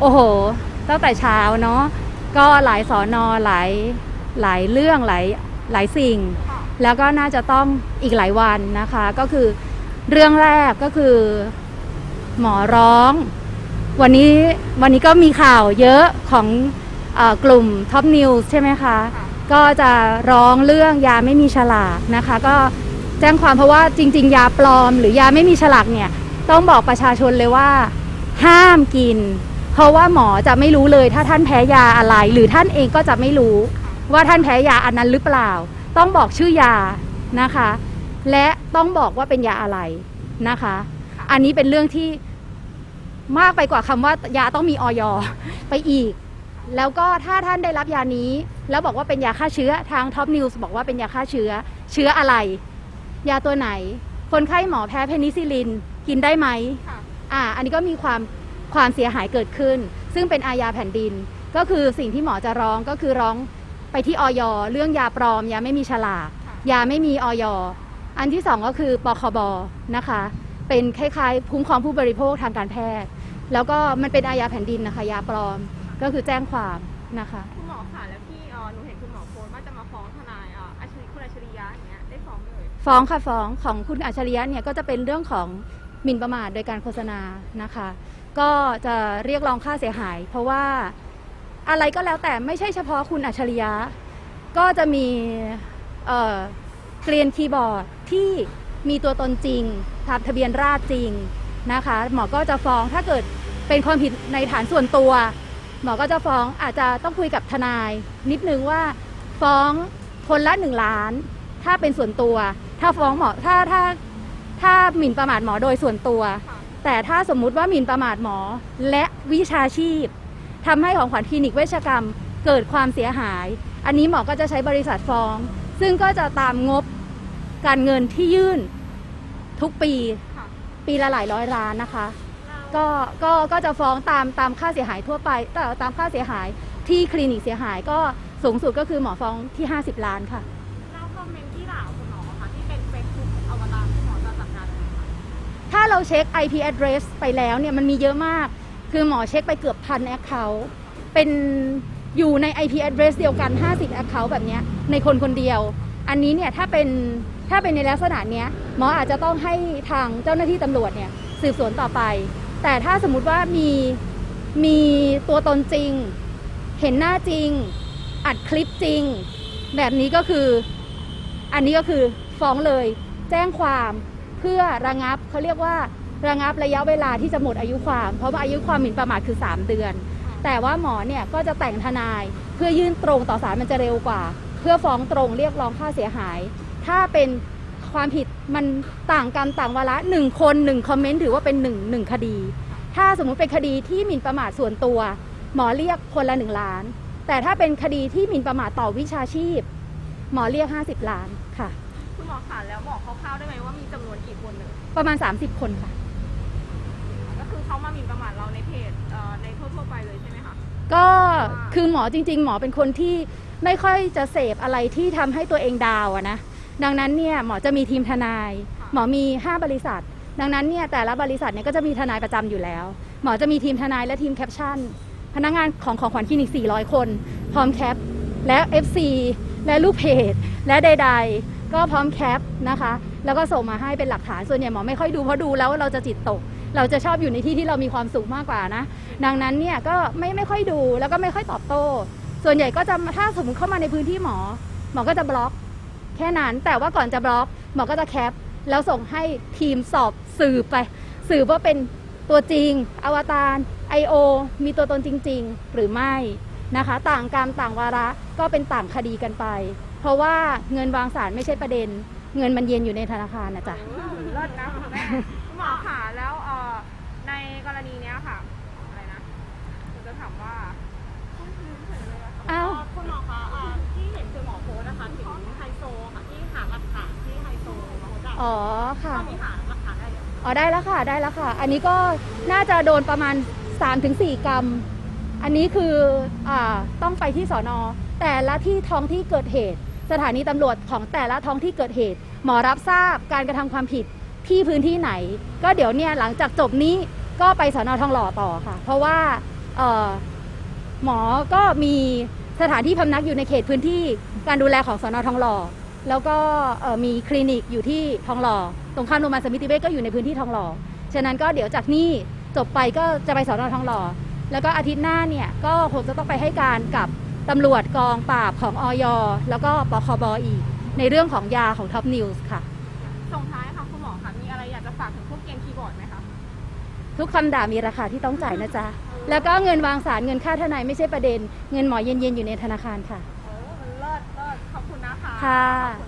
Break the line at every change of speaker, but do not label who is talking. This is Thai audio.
โอ้โห ตั้งแต่เช้าเนาะก็หลายสอนอหลายหลายเรื่องหลายหลายสิ่ง แล้วก็น่าจะต้องอีกหลายวันนะคะ ก็คือเรื่องแรกก็คือ หมอร้อง วันนี้วันนี้ก็มีข่าวเยอะของเออกลุ่มท็อปนิวส์ใช่ไหมคะ ก็จะร้องเรื่องยาไม่มีฉลากนะคะ ก็แจ้งความเพราะว่าจริง ๆ ยาปลอมหรือยาไม่มีฉลากเนี่ย ต้องบอกประชาชนเลยว่า ห้ามกิน เพราะว่าหมอจะไม่รู้เลยถ้าท่านแพ้ยาอะไร หรือท่านเองก็จะไม่รู้ ว่าท่านแพ้ยาอันนั้นหรือเปล่า ต้องบอกชื่อยานะคะ และต้องบอกว่าเป็นยาอะไรนะคะ อันนี้เป็นเรื่องที่มากไปกว่าคำว่ายาต้องมีออยไปอีก แล้วก็ถ้าท่านได้รับยานี้ แล้วบอกว่าเป็นยาฆ่าเชื้อทางท็อปนิวส์บอกว่าเป็นยาฆ่าเชื้อ เชื้ออะไร ยาตัวไหน คนไข้หมอแพ้เพนิซิลินกินได้ไหม
ค่ะ
อ่า อันนี้ก็มีความ ความเสียหายเกิดขึ้น ซึ่งเป็นอาญาแผ่นดิน ก็คือสิ่งที่หมอจะร้องก็คือร้องไปที่ออยเรื่องยาปลอมยาไม่มีฉลาก
ค่ะ
ยาไม่มีออยอันที่สองก็คือปคบนะคะ เป็นคล้ายๆคุ้มครองผู้บริโภคทางการแพทย์ แล้วก็มันเป็นอาญาแผ่นดินนะคะยาปลอมก็คือแจ้งความนะคะ
คุณหมอค่ะแล้วที่เอ่อหนูเห็นคุณหมอโพสต์ว่าจะมาฟ้องทนายเอ่ออัชริคุณอัจฉริยะอย่างเงี้ยได้ฟ้องเลย
ฟ้องค่ะฟ้องของคุณอัจฉริยะเนี่ยก็จะเป็นเรื่องของหมิ่นประมาทโดยการโฆษณานะคะ ก็จะเรียกร้องค่าเสียหาย เพราะว่าอะไรก็แล้วแต่ไม่ใช่เฉพาะคุณอัจฉริยะ ก็จะมีเกรียนคีย์บอร์ดที่มีตัวตนจริงทะทะเบียนราษจริงนะคะ หมอก็จะฟ้องถ้าเกิดเป็นความผิดในฐานส่วนตัว หมอก็จะฟ้องอาจจะต้องคุยกับทนาย นิดนึงว่าฟ้องคนละหนึ่งล้าน ถ้าเป็นส่วนตัว ถ้าฟ้องหมอถ้าถ้าถ้าหมิ่นประมาทหมอโดยส่วนตัว แต่ถ้าสมมุติว่าหมิ่นประมาทหมอและวิชาชีพทำให้ของขวัญคลินิกเวชกรรมเกิดความเสียหาย อันนี้หมอก็จะใช้บริษัทฟ้อง ซึ่งก็จะตามงบการเงินที่ยื่นทุกปีปีละหลายร้อยล้านนะคะ ก็ก็ก็จะฟ้องตามตามค่าเสียหายทั่วไปแต่ตามค่าเสียหายที่คลินิกเสียหายก็สูงสุดก็คือหมอฟ้องที่ 50 ล้านค่ะ ถ้าเราเช็ค IP address ไปแล้วเนี่ยมันมีเยอะมาก คือหมอเช็คไปเกือบพัน account เป็นอยู่ใน IP address เดียวกัน 50 account แบบเนี้ยในคนคนเดียว อันนี้เนี่ยถ้าเป็นถ้าเป็นในลักษณะเนี้ยหมออาจจะต้องให้ทางเจ้าหน้าที่ตำรวจเนี่ยสืบสวนต่อไป แต่ถ้าสมมติว่ามีมีตัวตนจริง เห็นหน้าจริง อัดคลิปจริง แบบนี้ก็คือ อันนี้ก็คือฟ้องเลย แจ้งความ เพื่อระงับเขาเรียกว่าระงับระยะเวลาที่จะหมดอายุความ เพราะว่าอายุความหมิ่นประมาทคือ 3 เดือน แต่ว่าหมอเนี่ยก็จะแต่งทนายเพื่อยื่นตรงต่อศาลมันจะเร็วกว่า เพื่อฟ้องตรงเรียกร้องค่าเสียหาย ถ้าเป็นความผิดมันต่างกรรมต่างวาระหนึ่งคนหนึ่งคอมเมนต์ถือว่าเป็นหนึ่งหนึ่งคดี ถ้าสมมุติเป็นคดีที่หมิ่นประมาทส่วนตัว หมอเรียกคนละหนึ่งล้าน แต่ถ้าเป็นคดีที่หมิ่นประมาทต่อวิชาชีพ หมอเรียก 50 ล้านค่ะ
หมอค่ะแล้วบอกคร่าวๆได้ไหมว่ามีจำนวนกี่คนเลย
ประมาณ 30 คนค่ะ
ก็คือเขามาหมิ่นประมาทเราในเพจเอ่อในทั่วๆไปเลยใช่ไหมคะ
ก็คือหมอจริง ๆ หมอเป็นคนที่ไม่ค่อยจะเสพอะไรที่ทำให้ตัวเองดาวอะนะดังนั้นเนี่ยหมอจะมีทีมทนาย หมอมี 5 บริษัท ดังนั้นเนี่ยแต่ละบริษัทเนี่ยก็จะมีทนายประจำอยู่แล้ว หมอจะมีทีมทนายและทีมแคปชั่น พนักงานของของขวัญคลินิก 400 คน พร้อมแคป และ FC และลูกเพจ และใด ๆ ก็พร้อมแคปนะคะ แล้วก็ส่งมาให้เป็นหลักฐานส่วนใหญ่หมอไม่ค่อยดูเพราะดูแล้วเราจะจิตตก เราจะชอบอยู่ในที่ที่เรามีความสุขมากกว่านะ ดังนั้นเนี่ยก็ไม่ไม่ค่อยดูแล้วก็ไม่ค่อยตอบโต้ ส่วนใหญ่ก็จะถ้าสมมติเข้ามาในพื้นที่หมอ หมอก็จะบล็อก แค่นั้นแต่ว่าก่อนจะบล็อก หมอก็จะแคปแล้วส่งให้ทีมสอบสืบไป สืบว่าเป็นตัวจริง อวตาร I.O. มีตัวตนจริง ๆ หรือไม่นะคะ ต่างกรรมต่างวาระก็เป็นต่างคดีกันไป เพราะว่าเงินวางสารไม่ใช่ประเด็น เงินมันเย็นอยู่ในธนาคารนะจ๊ะ
เลิศนะคุณแม่คุณหมอค่ะแล้วเอ่อในกรณีเนี้ยค่ะอะไรนะผมจะถามว่าคุณลืมเฉยเลยอะค่ะ
เอ้า
คุณหมอคะเอ่อที่เห็นคือหมอโพสต์นะคะถึงไฮโซค่ะที่หาหลักฐานที่ไฮโซโพสต์อะ
อ๋อค่ะ
ตอนนี้หาหลักฐานได้ยัง
อ๋อได้แล้วค่ะได้แล้วค่ะ อันนี้ก็น่าจะโดนประมาณ 3-4 กรัม อันนี้คืออ่าต้องไปที่สอนอแต่ละที่ท้องที่เกิดเหตุ สถานีตำรวจของแต่ละท้องที่เกิดเหตุ หมอรับทราบการกระทำความผิดที่พื้นที่ไหน ก็เดี๋ยวเนี่ยหลังจากจบนี้ก็ไปสอนอทองหล่อต่อค่ะ เพราะว่าหมอก็มีสถานที่พำนักอยู่ในเขตพื้นที่การดูแลของสนทองหล่อแล้วก็มีคลินิกอยู่ที่ทองหล่อตรงข้ามโรงพยาบาลสมิติเวชก็อยู่ในพื้นที่ทองหล่อฉะนั้นก็เดี๋ยวจากนี่จบไปก็จะไปสอนอทองหล่อแล้วก็อาทิตย์หน้าเนี่ยก็คงจะต้องไปให้การกับ ตำรวจกองปราบของออยแล้วก็ปคบอีก ในเรื่องของยาของท็อปนิวส์ค่ะ
ส่งท้ายค่ะคุณหมอค่ะ มีอะไรอยากจะฝากถึงพวกเกมคีย์บอร์ดไหมคะ
ทุกคำด่ามีราคาที่ต้องจ่ายนะจ๊ะ แล้วก็เงินวางสารเงินค่าทนายไม่ใช่ประเด็น เงินหมอเย็นๆอยู่ในธนาคารค่ะ
เออมันเลิศเลิศขอบคุณนะคะ
ค่ะ
ขอบคุณ